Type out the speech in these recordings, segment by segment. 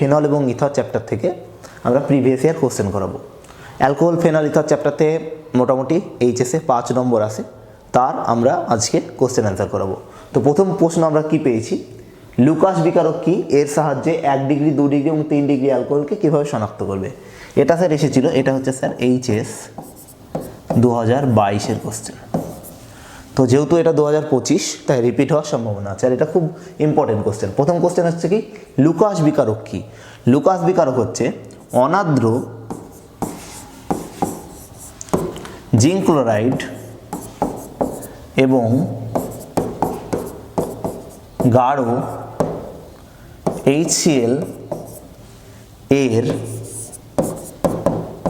Phenol এবং ইথর chapter থেকে আমরা প্রিভিয়াস ইয়ার কোশ্চেন করাবো। অ্যালকোহল, ফেনল, ইথর চ্যাপ্টারতে মোটামুটি এইচএসে পাঁচ নম্বর আছে। তার আমরা আজকে কোশ্চেন অ্যান্সার করাবো। তো প্রথম প্রশ্ন আমরা কি পেয়েছি? লুকাস বিকারক কি? এর সাহায্যে এক ডিগ্রি, দু ডিগ্রি এবং তিন ডিগ্রি অ্যালকোহলকে কীভাবে শনাক্ত করবে? এটা স্যার এসেছিল, এটা হচ্ছে স্যার এইচএস দু হাজার বাইশের কোশ্চেন। তো যেহেতু এটা দু হাজার পঁচিশ, তাই রিপিট হওয়ার সম্ভাবনা আছে। আর এটা খুব ইম্পর্টেন্ট কোশ্চেন প্রথম কোশ্চেন হচ্ছে কি, লুকাস বিকারক কি? লুকাস বিকারক হচ্ছে অনাদ্র জিঙ্ক ক্লোরাইড এবং গাঢ় এইচসিএল এর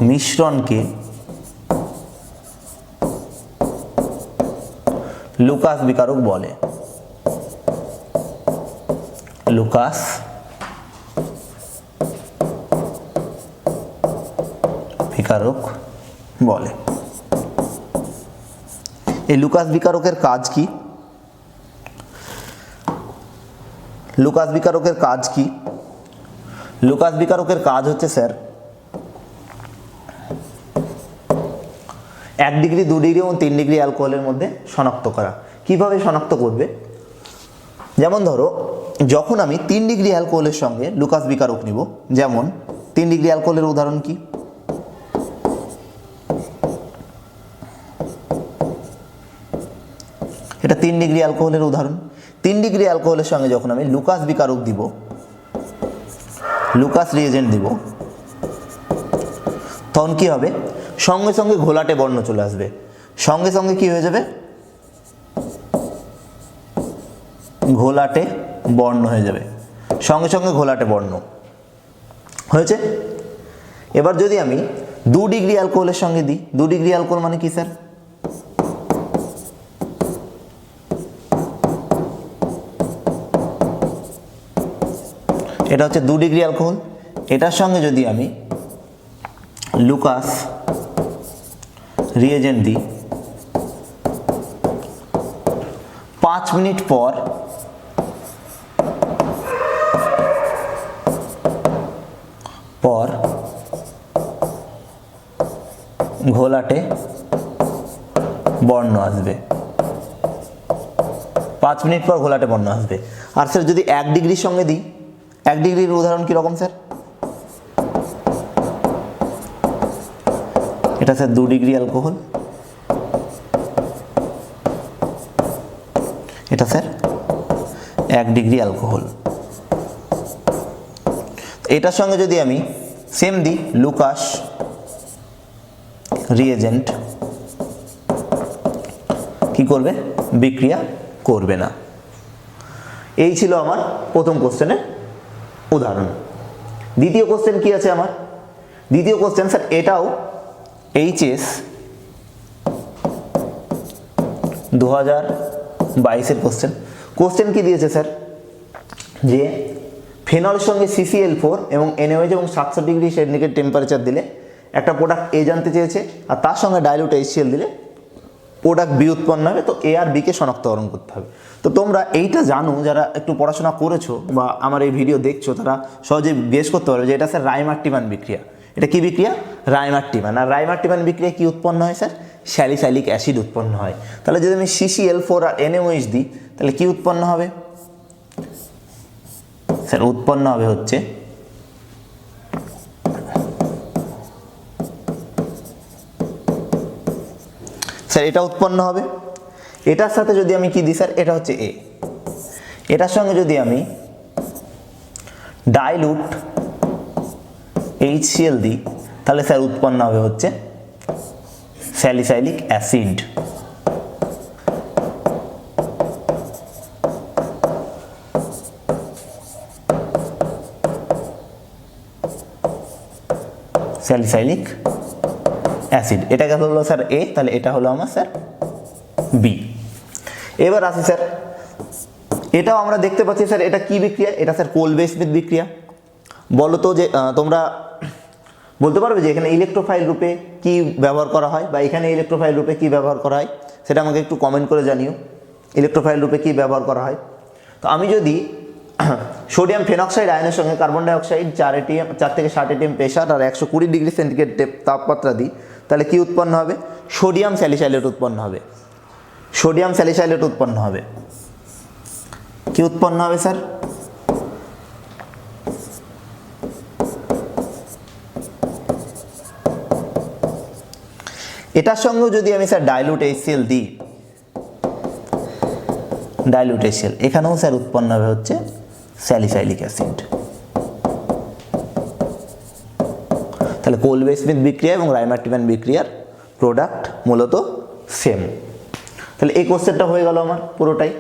মিশ্রণকে লুকাস বিকারক বলে লুকাস বিকারক বলে এই লুকাস বিকারকের কাজ কি লুকাস বিকারকের কাজ কি লুকাস বিকারকের কাজ হচ্ছে স্যার এক ডিগ্রি, দু ডিগ্রি এবং তিন ডিগ্রি অ্যালকোহলের মধ্যে শনাক্ত করা। কীভাবে শনাক্ত করবে? যেমন ধরো, যখন আমি তিন ডিগ্রি অ্যালকোহলের সঙ্গে লুকাস বিকারক নিব, যেমন, তিন ডিগ্রি অ্যালকোহলের উদাহরণ কি? এটা তিন ডিগ্রি অ্যালকোহলের উদাহরণ। তিন ডিগ্রি অ্যালকোহলের সঙ্গে যখন আমি লুকাস বিকারক দিব, লুকাস রিয়েজেন্ট দিব, তখন কি হবে? সঙ্গে সঙ্গে ঘোলাটে বর্ণ চলে আসবে। সঙ্গে সঙ্গে কি হয়ে যাবে? ঘোলাটে বর্ণ হয়ে যাবে। সঙ্গে সঙ্গে ঘোলাটে বর্ণ। হয়েছে? এবার যদি আমি দু ডিগ্রি অ্যালকোহলের সঙ্গে দিই, দু ডিগ্রি অ্যালকোহল মানে কি, স্যার? এটা হচ্ছে দু ডিগ্রি অ্যালকোহল। এটার সঙ্গে যদি আমি লুকাস রিয়েজেন্ট দিই পাঁচ মিনিট পর পর ঘোলাটে বর্ণ আসবে। পাঁচ মিনিট পর ঘোলাটে বর্ণ আসবে। আর স্যার যদি এক ডিগ্রির সঙ্গে দিই, এক ডিগ্রির উদাহরণ কীরকম স্যার এটা স্যার দু ডিগ্রি অ্যালকোহল। এটা স্যার এক ডিগ্রি অ্যালকোহল। এটার সঙ্গে যদি আমি সেম দিই লুকাস রিয়েজেন্ট কি করবে? বিক্রিয়া করবে না। এই ছিল আমার প্রথম কোশ্চেনের উদাহরণ। দ্বিতীয় কোশ্চেন কি আছে আমার? দ্বিতীয় কোশ্চেন স্যার, এটাও এইচএস দু হাজার বাইশের কোশ্চেন কোশ্চেন কি দিয়েছে স্যার যে ফেনলের সঙ্গে সিসিএল ফোর এবং এনওএইচ এবং সাতশো ডিগ্রি সেন্টিগ্রেড টেম্পারেচার দিলে একটা প্রোডাক্ট এ জানতে চেয়েছে আর তার সঙ্গে ডাইলুট এইচসিএল দিলে প্রোডাক্ট বি উৎপন্ন হবে। তো এ আর বিকে শনাক্তকরণ করতে হবে। তো তোমরা এইটা জানো, যারা একটু পড়াশোনা করেছ বা আমার এই ভিডিও দেখছ, তারা সহজে গেস করতে পারবে যে এটা স্যার রাইমার্টিমান বিক্রিয়া এটা কি বিক্রিয়া? রাইমার্টিমান আর রাইমার্টিমান বিক্রিয়া কি উৎপন্ন হয় স্যার? স্যালিসাইলিক অ্যাসিড উৎপন্ন হয়। তাহলে যদি আমি সিসি এল ফোর আর এনএমএইচ দিই, তাহলে কি উৎপন্ন হবে? স্যার, উৎপন্ন হবে হচ্ছে স্যার, এটা উৎপন্ন হবে। এটার সাথে যদি আমি কি দিই স্যার? এটা হচ্ছে এ এটার সঙ্গে যদি আমি ডাইলুট এইচসিএল দিই তাহলে স্যার উৎপন্ন হবে হচ্ছে স্যালিসাইলিক অ্যাসিড স্যালিসাইলিক অ্যাসিড এটা গেল হলো স্যার এ তাহলে এটা হলো আমার স্যার বি এবার আসি স্যার, এটাও আমরা দেখতে পাচ্ছি স্যার, এটা কি বিক্রিয়া? এটা স্যার কোলবে স্মিথ বিক্রিয়া। বলো তো যে তোমরা বলতে পারবে যে এখানে ইলেকট্রোফাইল রূপে কি ব্যবহার করা হয় বা এখানে ইলেকট্রোফাইল রূপে কি ব্যবহার করা হয়, সেটা আমাকে একটু কমেন্ট করে জানিও। ইলেকট্রোফাইল রূপে কি ব্যবহার করা হয়? তো আমি যদি সোডিয়াম ফেনক্সাইড আয়নের সঙ্গে কার্বন ডাইঅক্সাইড চার এটিএম চার থেকে ষাট এটিএম প্রেশার আর একশো কুড়ি ডিগ্রি সেন্টিগ্রেড তাপমাত্রা দিই, তাহলে কি উৎপন্ন হবে? সোডিয়াম স্যালিসাইলেট উৎপন্ন হবে। সোডিয়াম স্যালিসাইলেট উৎপন্ন হবে। কি উৎপন্ন হবে স্যার এটার সঙ্গেও যদি আমি স্যার ডাইলুট এইচসিএল দিই ডাইলুট এইচসিএল এখানেও স্যার উৎপন্ন হবে হচ্ছে স্যালিসাইলিক অ্যাসিড তাহলে কোলবে স্মিথ বিক্রিয়া এবং রাইমার্টিম্যান বিক্রিয়ার প্রোডাক্ট মূলত সেম তাহলে এই কোশ্চেনটা হয়ে গেল আমার পুরোটাই।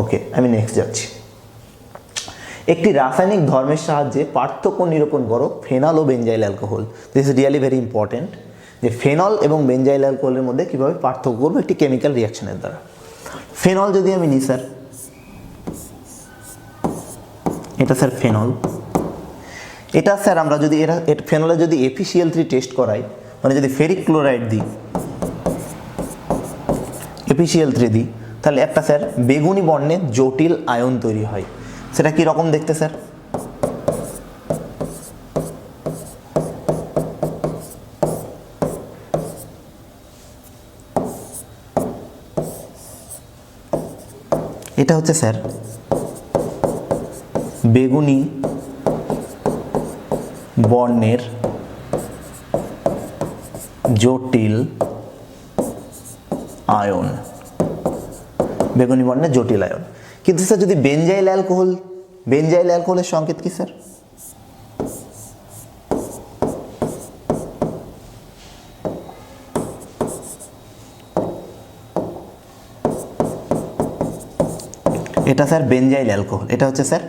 ওকে আমি নেক্সট যাচ্ছি। একটি রাসায়নিক ধর্মের সাহায্যে পার্থক্য নিরূপণ করো phenol O benzyl alcohol this is really very important যে ফেনল এবং বেঞ্জাইল অ্যালকোহলের মধ্যে কীভাবে পার্থক্য করব একটি কেমিক্যাল রিয়াকশনের দ্বারা। ফেনল যদি আমি নিই, স্যার, এটা স্যার ফেনল। এটা স্যার আমরা যদি এরা ফেনলে যদি এফিসিএল থ্রি টেস্ট করাই মানে যদি ফেরিক ক্লোরাইড দিই এফিসিএল থ্রি দিই, তাহলে একটা স্যার বেগুনি বর্ণে জটিল আয়ন তৈরি হয়। সেটা কি রকম দেখতে, স্যার? এটা হচ্ছে স্যার বেগুনি বর্ণের জটিল আয়ন। বেগুনি বর্ণের জটিল আয়ন। কিন্তু স্যার যদি বেঞ্জাইল অ্যালকোহল, বেঞ্জাইল অ্যালকোহলের সংকেত কি, স্যার? এটা স্যার বেনজাইল অ্যালকোহল। এটা হচ্ছে স্যার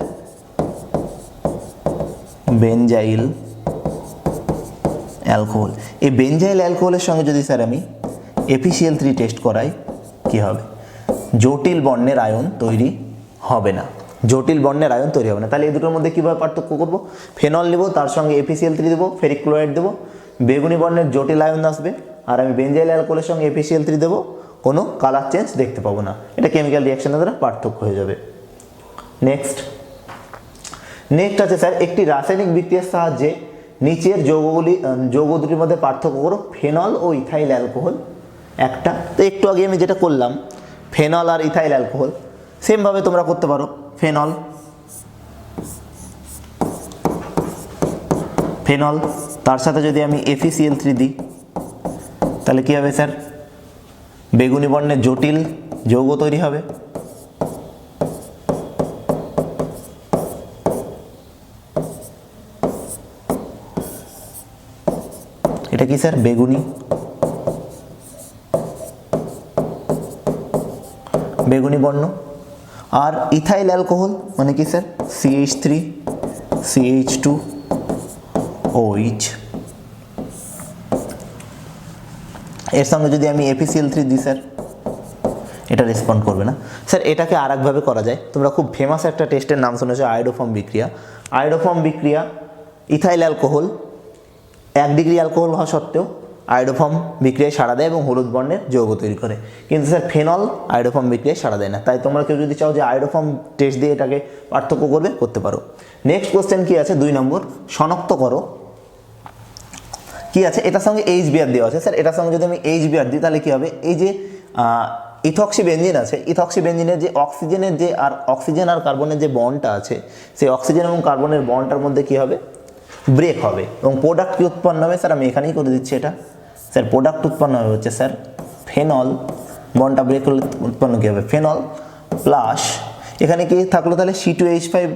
বেনজাইল অ্যালকোহল। এই বেনজাইল অ্যালকোহলের সঙ্গে যদি স্যার আমি এফিসিএল থ্রি টেস্ট করাই, কি হবে? জটিল বর্ণের আয়ন তৈরি হবে না। জটিল বর্ণের আয়ন তৈরি হবে না। তাহলে এই দুটোর মধ্যে কীভাবে পার্থক্য করব? ফেনল নেব, তার সঙ্গে এফিসিএল থ্রি দেবো, ফেরিক ক্লোরাইড দেবো। বেগুনি বর্ণের জটিল আয়ন আসবে। আর আমি বেঞ্জাইল অ্যালকোহলের সঙ্গে এফিসিএল থ্রি দেবো। কোনো কালার চেঞ্জ দেখতে পাবো না। এটা কেমিক্যাল রিয়াকশনের দ্বারা পার্থক্য হয়ে যাবে। নেক্সট নেক্সট আছে স্যার একটি রাসায়নিক বিক্রিয়ার সাহায্যে নিচের যৌগগুলি যৌগ দুটির মধ্যে পার্থক্য করো ফেনল ও ইথাইল অ্যালকোহল একটা। তো একটু আগে আমি যেটা করলাম ফেনল আর ইথাইল অ্যালকোহল সেমভাবে তোমরা করতে পারো। ফেনল ফেনল তার সাথে যদি আমি এফিসিএল থ্রি দিই, তাহলে কী হবে স্যার বেগুনি বর্ণের জটিল যৌগ তৈরি হবে। এটা কি স্যার? বেগুনি। বেগুনি বর্ণ। আর ইথাইল অ্যালকোহল মানে কি sir? CH three CH two OH এর সঙ্গে যদি আমি এপিসিএল থ্রি দিই, স্যার, এটা রেসপন্ড করবে না। স্যার, এটাকে আর একভাবে করা যায়। তোমরা খুব ফেমাস একটা টেস্টের নাম শুনেছো আয়োডোফর্ম বিক্রিয়া। আয়োডোফর্ম বিক্রিয়া ইথাইল অ্যালকোহল এক ডিগ্রি অ্যালকোহল হওয়া সত্ত্বেও আয়োডোফর্ম বিক্রিয়ায় সাড়া দেয় এবং হলুদ বর্ণের যৌগ তৈরি করে। কিন্তু স্যার ফেনল আয়োডোফর্ম বিক্রিয়ায় সাড়া দেয় না। তাই তোমরা কেউ যদি চাও যে আয়োডোফর্ম টেস্ট দিয়ে এটাকে পার্থক্য করবে, করতে পারো। নেক্সট কোয়েশ্চেন কী আছে? দুই নম্বর, শনাক্ত করো। কি আছে? এটার সঙ্গে এইচ বিআর দেওয়া আছে। স্যার, এটার সঙ্গে যদি আমি এইচ বিআর দিই, তাহলে কী হবে? এই যে ইথক্সি বেঞ্জিন আছে ইথক্সি বেঞ্জিনের যে অক্সিজেনের যে আর অক্সিজেন আর কার্বনের যে বন্ডটা আছে, সেই অক্সিজেন এবং কার্বনের বন্ডটার মধ্যে কী হবে? ব্রেক হবে। এবং প্রোডাক্ট কি উৎপন্ন হবে? স্যার, আমি এখানেই করে দিচ্ছি এটা। স্যার প্রোডাক্ট উৎপন্ন হবে হচ্ছে, স্যার ফেনল বন্ডটা ব্রেক হলে উৎপন্ন কী হবে? ফেনল প্লাস এখানে কি থাকল? তাহলে সি টু এইচ ফাইভ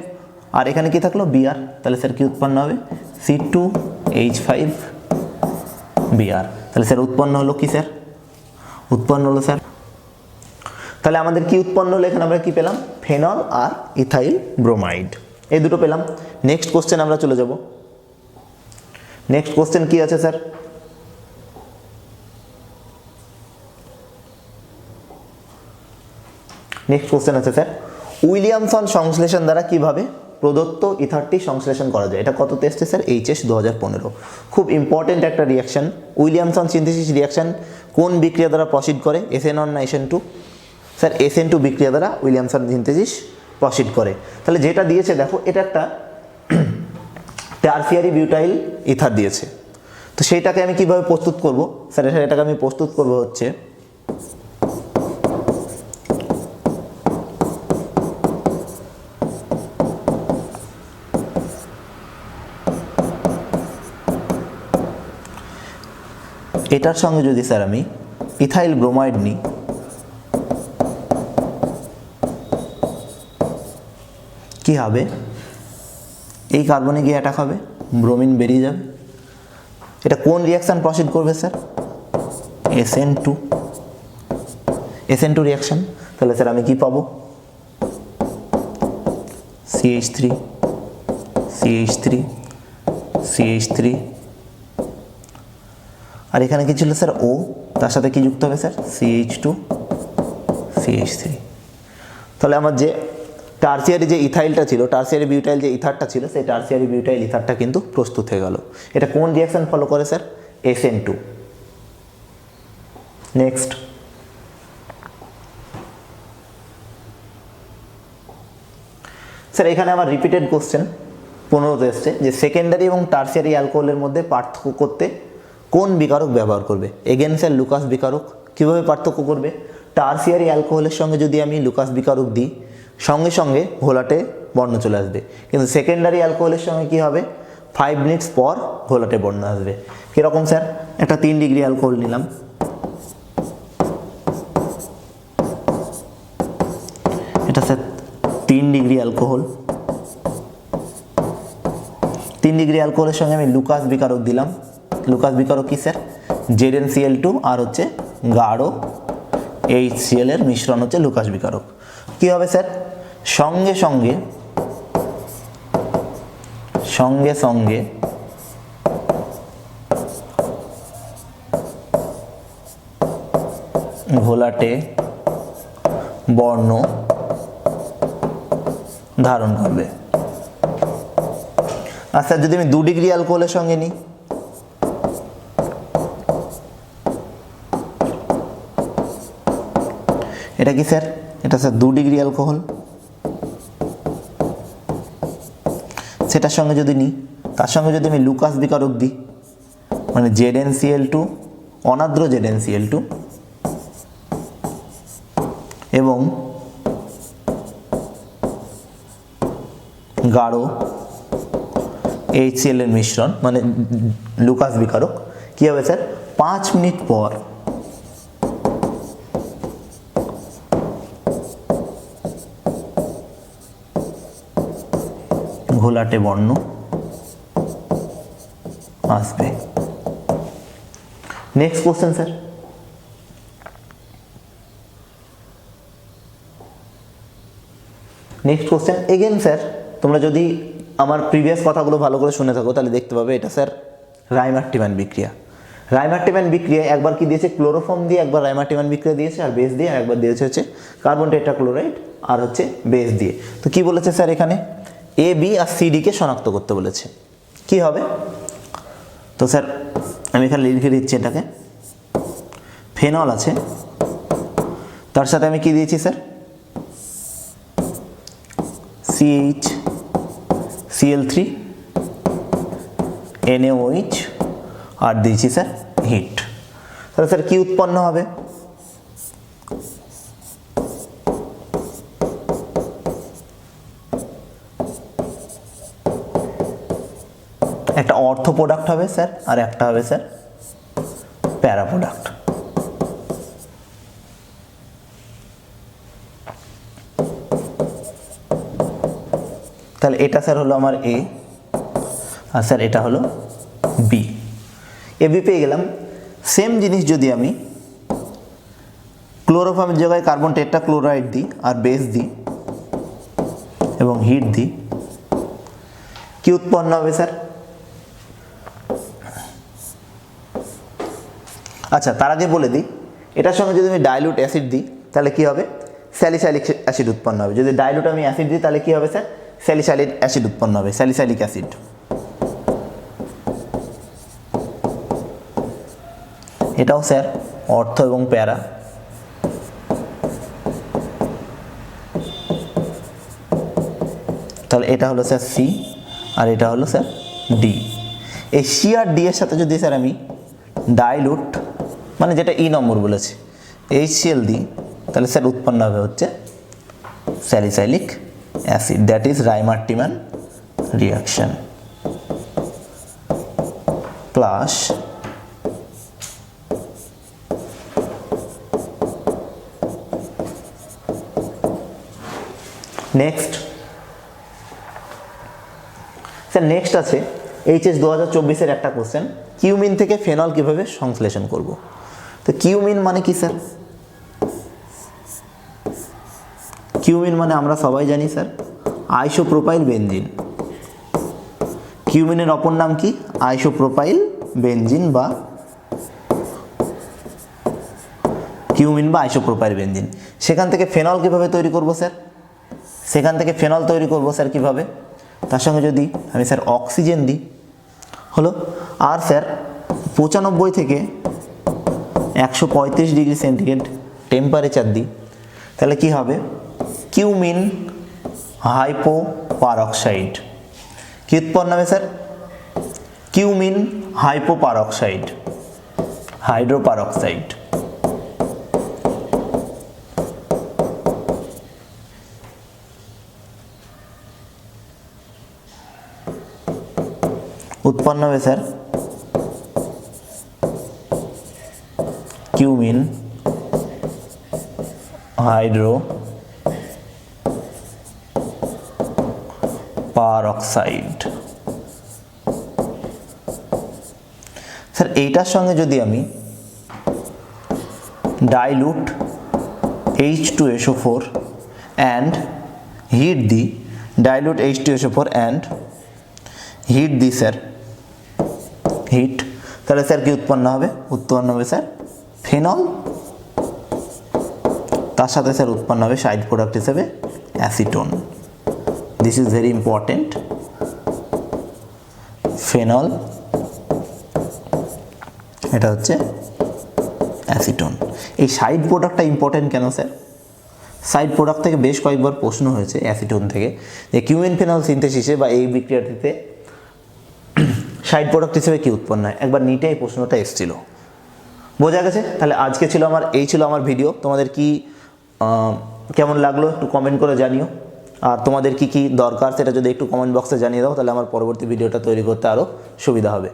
আর এখানে কি থাকল? বিআর তাহলে স্যার, কি উৎপন্ন হবে? C two H five Br. তাহলে স্যার, উৎপন্ন হলো কি স্যার? উৎপন্ন হলো স্যার? তাহলে আমাদের কি উৎপন্ন হলো? এখানে আমরা কি পেলাম? ফেনল আর ইথাইল ব্রোমাইড। এই দুটো পেলাম। নেক্সট কোশ্চেন আমরা চলে যাব। নেক্সট কোশ্চেন কি আছে স্যার? নেক্সট কোশ্চেন আছে স্যার। উইলিয়ামসন সংশ্লেষণ দ্বারা কীভাবে প্রদত্ত ইথারটি সংশ্লেষণ করা যায়। এটা কত টেস্টে স্যার এইচএস দু হাজার পনেরো। খুব ইম্পর্টেন্ট একটা রিয়াকশন উইলিয়ামসন সিনথেসিস রিয়াকশন কোন বিক্রিয়া দ্বারা প্রসিড করে? এসএন ওয়ান না SN two sir SN two বিক্রিয়া দ্বারা উইলিয়ামসন সিনথেসিস প্রসিড করে। তাহলে যেটা দিয়েছে, দেখো, এটা একটা টার্সিয়ারি বিউটাইল ইথার দিয়েছে। তো সেইটাকে আমি কীভাবে প্রস্তুত করব? স্যার এটাকে আমি প্রস্তুত করব হচ্ছে এটার সঙ্গে যদি স্যার আমি ইথাইল ব্রোমাইড নিই, কি হবে? এই কার্বনে গিয়ে অ্যাটাক হবে ব্রোমিন বেরিয়ে যাবে। এটা কোন রিয়াকশান প্রসিড করবে sir? SN two SN two reaction তাহলে স্যার আমি কি পাবো? CH three CH three CH three আর এখানে কি ছিল, স্যার? ও তার সাথে কি যুক্ত হবে, sir? CH two CH three তাহলে আমার যে টার্সিয়ারি যে ইথাইলটা ছিল টার্সিয়ারি বিউটাইল যে ইথারটা ছিল, সেই টার্সিয়ারি বিউটাইল ইথারটা কিন্তু প্রস্তুত হয়ে গেল। এটা কোন রিয়াকশন ফলো করে, sir? S N two next sir, এখানে আমার রিপিটেড কোশ্চেন পনেরোতে এসছে, যে সেকেন্ডারি এবং টার্সিয়ারি অ্যালকোহলের মধ্যে পার্থক্য করতে কোন বিকারক ব্যবহার করবে? এগেন স্যার লুকাস বিকারক কীভাবে পার্থক্য করবে? টার্সিয়ারি অ্যালকোহলের সঙ্গে যদি আমি লুকাস বিকারক দিই, সঙ্গে সঙ্গে ঘোলাটে বর্ণ চলে আসবে। কিন্তু সেকেন্ডারি অ্যালকোহলের সঙ্গে কি হবে? ফাইভ মিনিটস পর ঘোলাটে বর্ণ আসবে। কীরকম স্যার? একটা তিন ডিগ্রি অ্যালকোহল নিলাম। এটা স্যার তিন ডিগ্রি অ্যালকোহল তিন ডিগ্রি অ্যালকোহলের সঙ্গে আমি লুকাস বিকারক দিলাম। লুকাস বিকারক কি sir Z N Cl two, আর হচ্ছে গাঢ় এইচ সিএলের মিশ্রণ হচ্ছে লুকাস বিকারক কি হবে স্যার? সঙ্গে সঙ্গে সঙ্গে সঙ্গে ঘোলাটে বর্ণ ধারণ করবে। আর স্যার যদি আমি দু ডিগ্রি অ্যালকোহলের সঙ্গে নিই এটা কি স্যার? এটা স্যার দু ডিগ্রি অ্যালকোহল। সেটার সঙ্গে যদি নিই তার সঙ্গে যদি আমি লুকাস বিকারক দিই মানে জেড এন টু, অনাদ্র জেড এন টু, এবং গাঢ় এইচসিএল এর মিশ্রণ মানে লুকাস বিকারক কী হবে স্যার? পাঁচ মিনিট পর ঘোলাটে বর্ণ। আসবে। Next question sir next question again sir তোমরা যদি আমার প্রিভিয়াস কথাগুলো ভালো করে শুনে থাকো, তাহলে দেখতে পাবে এটা স্যার রাইমার্টিম্যান বিক্রিয়া। রাইমার্টিম্যান বিক্রিয়া একবার কি দিয়েছে? ক্লোরোফর্ম দিয়ে একবার রাইমার্টিম্যান বিক্রিয়া দিয়েছে, আর বেস দিয়ে আর একবার দিয়েছে হচ্ছে কার্বন টেট্রাক্লোরাইড আর হচ্ছে বেস দিয়ে। তো কি বলেছে স্যার এখানে? এ বি আর সিডিকে শনাক্ত করতে বলেছে। কি হবে? তো স্যার, আমি এখানে লিখে দিচ্ছি এটাকে। ফেনল আছে। তার সাথে আমি কি দিয়েছি sir? CH Cl three NaOH আর দিয়েছি স্যার হিট তাহলে স্যার কী উৎপন্ন হবে? একটা অর্থ প্রোডাক্ট হবে স্যার, আর একটা হবে স্যার প্যারা প্রোডাক্ট তাহলে এটা স্যার হলো আমার এ আর স্যার এটা হলো বি এ বি পেয়ে গেলাম। সেম জিনিস যদি আমি ক্লোরোফর্মের জায়গায় কার্বন টেট্রা ক্লোরাইড দিই, আর বেস দিই, এবং হিট দিই, কি উৎপন্ন হবে স্যার? আচ্ছা তার আগে বলে দিই, এটার সঙ্গে যদি আমি ডাইলুট অ্যাসিড দিই, তাহলে কি হবে? স্যালিসাইলিক অ্যাসিড উৎপন্ন হবে। যদি ডাইলুট আমি অ্যাসিড দিই, তাহলে কি হবে স্যার? স্যালিসাইলিক অ্যাসিড উৎপন্ন হবে স্যালিসাইলিক অ্যাসিড এটাও স্যার অর্থ এবং প্যারা। তাহলে এটা হলো স্যার সি আর এটা হলো স্যার ডি এই সি আর ডি এর সাথে যদি স্যার আমি ডাইলুট মানে যেটা ই নম্বর বলেছে এইচ সিএল দিই তাহলে স্যার উৎপন্ন হবে হচ্ছে salicylic acid that is Reimer Tiemann reaction plus next sir next আছে এইচএস দু হাজার চব্বিশের একটা কোশ্চেন কিউমিন থেকে ফেনল কীভাবে সংশ্লেষণ করব? তো কিউমিন মানে কি স্যার কিউমিন মানে আমরা সবাই জানি স্যার আইসোপ্রোপাইল বেঞ্জিন কিউমিনের অপর নাম কি? আইসোপ্রোপাইল বেঞ্জিন বা কিউমিন বা আইসোপ্রোপাইল বেঞ্জিন সেখান থেকে ফেনল কীভাবে তৈরি করব স্যার সেখান থেকে ফেনল তৈরি করব স্যার কীভাবে? তার সঙ্গে যদি আমি স্যার অক্সিজেন দিই হলো আর স্যার পঁচানব্বই থেকে একশো পঁয়ত্রিশ ডিগ্রি সেন্টিগ্রেড টেম্পারেচার দিই। তাহলে কি হবে? কিউমিন হাইপো পারক্সাইড কি উৎপন্ন হবে sir? Cumene hypo peroxide hydroperoxide উৎপন্ন হবে sir cumene, hydro peroxide sir, এইটার সঙ্গে যদি আমি dilute H two SO four and heat দিই dilute H two SO four and heat দিই, স্যার হিট, তাহলে স্যার কি উৎপন্ন হবে? উৎপন্ন হবে স্যার ফেনল। তার সাথে স্যার উৎপন্ন হবে সাইড প্রোডাক্ট হিসেবে acetone. This is very important phenol, এটা হচ্ছে অ্যাসিটোন। এই সাইড প্রোডাক্টটা ইম্পর্টেন্ট কেন স্যার? সাইড প্রোডাক্ট থেকে বেশ কয়েকবার প্রশ্ন হয়েছে অ্যাসিটোন থেকে যে কিউএন ফেনল সিনথেসিসে বা এই বিক্রিয়াটিতে সাইড প্রোডাক্ট হিসেবে কি উৎপন্ন হয়? একবার নিটে এই প্রশ্নটা এসেছিল। বোঝা গেছে? তাহলে আজকে ছিল আমার, এই ছিল আমার ভিডিও তোমাদের কি কেমন লাগল একটু কমেন্ট করে জানিও। আর তোমাদের কি কি দরকার সেটা যদি একটু কমেন্ট বক্সে জানিয়ে দাও, তাহলে আমার পরবর্তী ভিডিওটা তৈরি করতে আরও সুবিধা হবে।